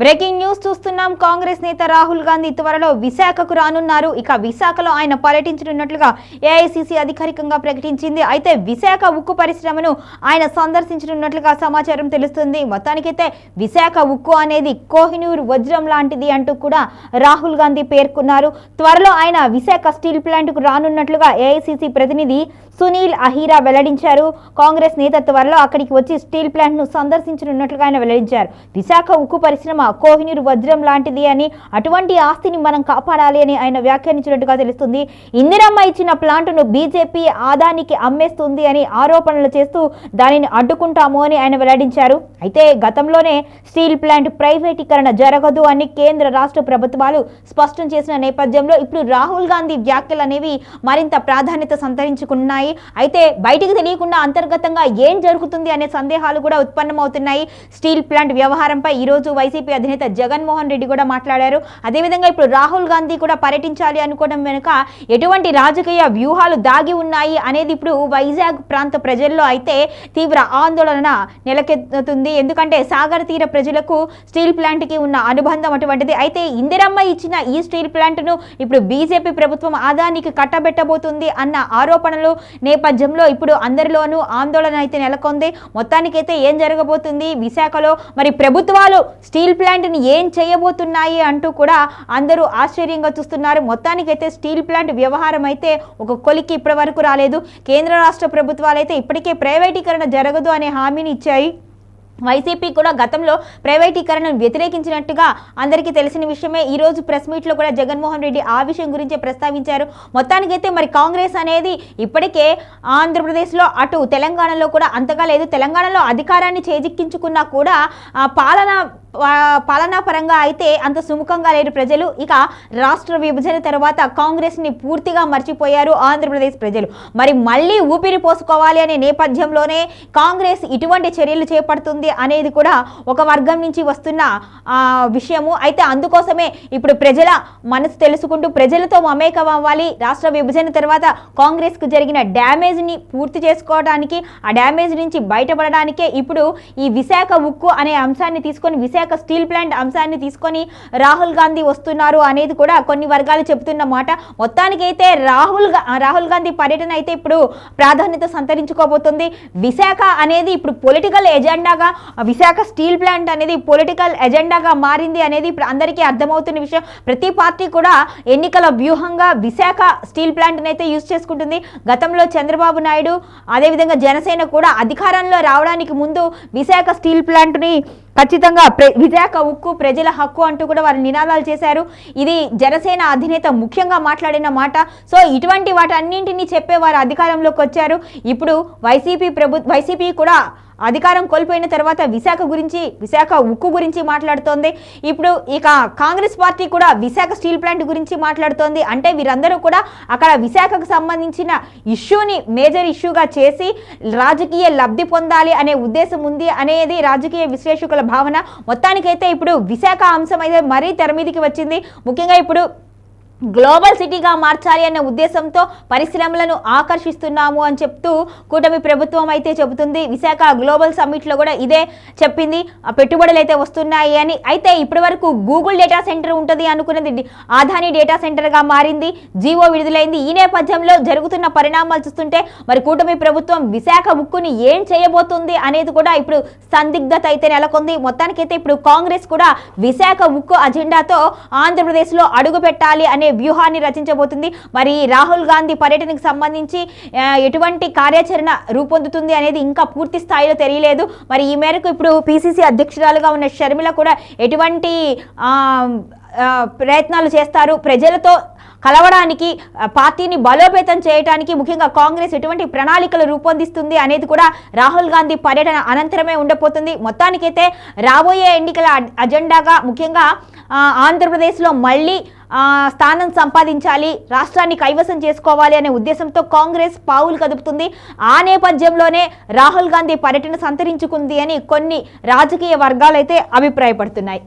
Breaking news చూస్తున్నాం. కాంగ్రెస్ నేత రాహుల్ గాంధీ త్వరలో విశాఖకు రానున్నారు. ఇక విశాఖలో ఆయన పర్యటించనున్నట్లుగా ఏఐసిసి అధికారికంగా ప్రకటించింది. అయితే విశాఖ ఉక్కు పరిశ్రమను ఆయన సందర్శించనున్నట్లుగా సమాచారం తెలుస్తుంది. మొత్తానికైతే విశాఖ ఉక్కు అనేది కోహినూర్ వజ్రం లాంటిది అంటూ కూడా రాహుల్ గాంధీ పేర్కొన్నారు. త్వరలో ఆయన విశాఖ స్టీల్ ప్లాంట్కు రానున్నట్లుగా ఏఐసిసి ప్రతినిధి సునీల్ అహీరా వెల్లడించారు. కాంగ్రెస్ నేత త్వరలో అక్కడికి వచ్చి స్టీల్ ప్లాంట్ను సందర్శించనున్నట్లుగా ఆయన వెల్లడించారు. విశాఖ ఉక్కు పరిశ్రమ కోహినూరు వజ్రం లాంటిది అని అటువంటి ఆస్తిని మనం కాపాడాలి అని ఆయన వ్యాఖ్యానించినట్టుగా తెలుస్తుంది. ఇందిరమ్మ ఇచ్చిన ప్లాంట్ను బీజేపీ ఆదానికి అమ్మేస్తుంది అని ఆరోపణలు చేస్తూ దానిని అడ్డుకుంటాము అని ఆయన వెల్లడించారు. అయితే గతంలోనే స్టీల్ ప్లాంట్ ప్రైవేటీకరణ జరగదు అని కేంద్ర రాష్ట్ర ప్రభుత్వాలు స్పష్టం చేసిన నేపథ్యంలో ఇప్పుడు రాహుల్ గాంధీ వ్యాఖ్యలు అనేవి మరింత ప్రాధాన్యత సంతరించుకున్నాయి. అయితే బయటికి తెలియకుండా అంతర్గతంగా ఏం జరుగుతుంది అనే సందేహాలు కూడా ఉత్పన్నమవుతున్నాయి. స్టీల్ ప్లాంట్ వ్యవహారంపై ఈరోజు వైసీపీ అధినేత జగన్మోహన్ రెడ్డి కూడా మాట్లాడారు. అదేవిధంగా ఇప్పుడు రాహుల్ గాంధీ కూడా పర్యటించాలి అనుకోవడం వెనుక ఎటువంటి రాజకీయ వ్యూహాలు దాగి ఉన్నాయి అనేది ఇప్పుడు వైజాగ్ ప్రాంత ప్రజల్లో అయితే తీవ్ర ఆందోళన నెలకెత్తుతుంది. ఎందుకంటే సాగర్ తీర ప్రజలకు స్టీల్ ప్లాంట్కి ఉన్న అనుబంధం అటువంటిది. అయితే ఇందిరమ్మ ఇచ్చిన ఈ స్టీల్ ప్లాంట్ను ఇప్పుడు బీజేపీ ప్రభుత్వం ఆదానికి కట్టబెట్టబోతుంది అన్న ఆరోపణలు నేపథ్యంలో ఇప్పుడు అందరిలోనూ ఆందోళన అయితే నెలకొంది. మొత్తానికైతే ఏం జరగబోతుంది? విశాఖలో మరి ప్రభుత్వాలు స్టీల్ ప్లాంట్ని ఏం చేయబోతున్నాయి అంటూ కూడా అందరూ ఆశ్చర్యంగా చూస్తున్నారు. మొత్తానికైతే స్టీల్ ప్లాంట్ వ్యవహారం అయితే ఒక కొలికి ఇప్పటి వరకు రాలేదు. కేంద్ర రాష్ట్ర ప్రభుత్వాలు అయితే ఇప్పటికే ప్రైవేటీకరణ జరగదు అనే హామీని ఇచ్చాయి. వైసీపీ కూడా గతంలో ప్రైవేటీకరణను వ్యతిరేకించినట్టుగా అందరికీ తెలిసిన విషయమే. ఈ రోజు ప్రెస్ మీట్లో కూడా జగన్మోహన్ రెడ్డి ఆ విషయం గురించే ప్రస్తావించారు. మొత్తానికైతే మరి కాంగ్రెస్ అనేది ఇప్పటికే ఆంధ్రప్రదేశ్లో అటు తెలంగాణలో కూడా అంతగా లేదు. తెలంగాణలో అధికారాన్ని చేజిక్కించుకున్నా కూడా పాలన పాలనా పరంగా అయితే అంత సుముఖంగా లేరు ప్రజలు. ఇక రాష్ట్ర విభజన తర్వాత కాంగ్రెస్ని పూర్తిగా మర్చిపోయారు ఆంధ్రప్రదేశ్ ప్రజలు. మరి మళ్ళీ ఊపిరి పోసుకోవాలి అనే నేపథ్యంలోనే కాంగ్రెస్ ఇటువంటి చర్యలు చేపడుతుంది. అనేది కూడా ఒక వర్గం నుంచి వస్తున్న విషయము. అయితే అందుకోసమే ఇప్పుడు ప్రజల మనసు తెలుసుకుంటూ ప్రజలతో మమేకం అవ్వాలి రాష్ట్ర విభజన తర్వాత కాంగ్రెస్కు జరిగిన డ్యామేజ్ని పూర్తి చేసుకోవడానికి ఆ డ్యామేజ్ నుంచి బయటపడడానికే ఇప్పుడు ఈ విశాఖ ఉక్కు అనే అంశాన్ని తీసుకొని విశాఖ స్టీల్ ప్లాంట్ అంశాన్ని తీసుకొని రాహుల్ గాంధీ వస్తున్నారు అనేది కూడా కొన్ని వర్గాలు చెబుతున్న మాట. మొత్తానికైతే రాహుల్ గా- రాహుల్ గాంధీ పర్యటన అయితే ఇప్పుడు ప్రాధాన్యత సంతరించుకోబోతుంది. విశాఖ అనేది ఇప్పుడు పొలిటికల్ ఎజెండాగా విశాఖ స్టీల్ ప్లాంట్ అనేది పొలిటికల్ ఎజెండాగా మారింది అనేది అందరికీ అర్థమవుతున్న విషయం. ప్రతి పార్టీ కూడా ఎన్నికల వ్యూహంగా విశాఖ స్టీల్ ప్లాంట్ని అయితే యూజ్ చేసుకుంటుంది. గతంలో చంద్రబాబు నాయుడు అదేవిధంగా జనసేన కూడా అధికారంలో రావడానికి ముందు విశాఖ స్టీల్ ప్లాంట్ని ఖచ్చితంగా ప్ర విశాఖ ఉక్కు ప్రజల హక్కు అంటూ కూడా వారు నినాదాలు చేశారు. ఇది జనసేన అధినేత ముఖ్యంగా మాట్లాడిన మాట. సో ఇటువంటి వాటన్నింటినీ చెప్పే వారు అధికారంలోకి వచ్చారు. ఇప్పుడు వైసీపీ ప్రభు వైసీపీ కూడా అధికారం కోల్పోయిన తర్వాత విశాఖ గురించి విశాఖ ఉక్కు గురించి మాట్లాడుతోంది. ఇప్పుడు ఇక కాంగ్రెస్ పార్టీ కూడా విశాఖ స్టీల్ ప్లాంట్ గురించి మాట్లాడుతోంది. అంటే వీరందరూ కూడా అక్కడ విశాఖకు సంబంధించిన ఇష్యూని మేజర్ ఇష్యూగా చేసి రాజకీయ లబ్ధి పొందాలి అనే ఉద్దేశం ఉంది అనేది రాజకీయ విశ్లేషకుల భావన. మొత్తానికైతే ఇప్పుడు విశాఖ అంశం అయితే మరీ తెరమీదికి వచ్చింది. ముఖ్యంగా ఇప్పుడు గ్లోబల్ సిటీగా మార్చాలి అనే ఉద్దేశంతో పరిశ్రమలను ఆకర్షిస్తున్నాము అని చెప్తూ కూటమి ప్రభుత్వం అయితే చెబుతుంది. విశాఖ గ్లోబల్ సమ్మిట్లో కూడా ఇదే చెప్పింది. ఆ పెట్టుబడులు అయితే వస్తున్నాయి అని. అయితే ఇప్పటి వరకు గూగుల్ డేటా సెంటర్ ఉంటుంది అనుకున్నది ఆధాని డేటా సెంటర్గా మారింది. జీవో విడుదలైంది. ఈ నేపథ్యంలో జరుగుతున్న పరిణామాలు చూస్తుంటే మరి కూటమి ప్రభుత్వం విశాఖ ముక్కుని ఏం చేయబోతుంది అనేది కూడా ఇప్పుడు సందిగ్ధత అయితే నెలకొంది. మొత్తానికైతే ఇప్పుడు కాంగ్రెస్ కూడా విశాఖ ఉక్కు అజెండాతో ఆంధ్రప్రదేశ్లో అడుగు పెట్టాలి అనే వ్యూహాన్ని రచించబోతుంది. మరి రాహుల్ గాంధీ పర్యటనకు సంబంధించి ఎటువంటి కార్యాచరణ రూపొందుతుంది అనేది ఇంకా పూర్తి స్థాయిలో తెలియలేదు. మరి ఈ మేరకు ఇప్పుడు పిసిసి అధ్యక్షురాలుగా ఉన్న షర్మిల కూడా ఎటువంటి ప్రయత్నాలు చేస్తారు. ప్రజలతో కలవడానికి పార్టీని బలోపేతం చేయడానికి ముఖ్యంగా కాంగ్రెస్ ఎటువంటి ప్రణాళికలు రూపొందిస్తుంది అనేది కూడా రాహుల్ గాంధీ పర్యటన అనంతరమే ఉండబోతుంది. మొత్తానికైతే రాబోయే ఎన్నికల అజెండాగా ముఖ్యంగా ఆంధ్రప్రదేశ్లో మళ్ళీ స్థానం సంపాదించాలి రాష్ట్రాన్ని కైవసం చేసుకోవాలి అనే ఉద్దేశంతో కాంగ్రెస్ పావులు కదుపుతుంది. ఆ నేపథ్యంలోనే రాహుల్ గాంధీ పర్యటన సంతరించుకుంది అని కొన్ని రాజకీయ వర్గాలైతే అభిప్రాయపడుతున్నాయి.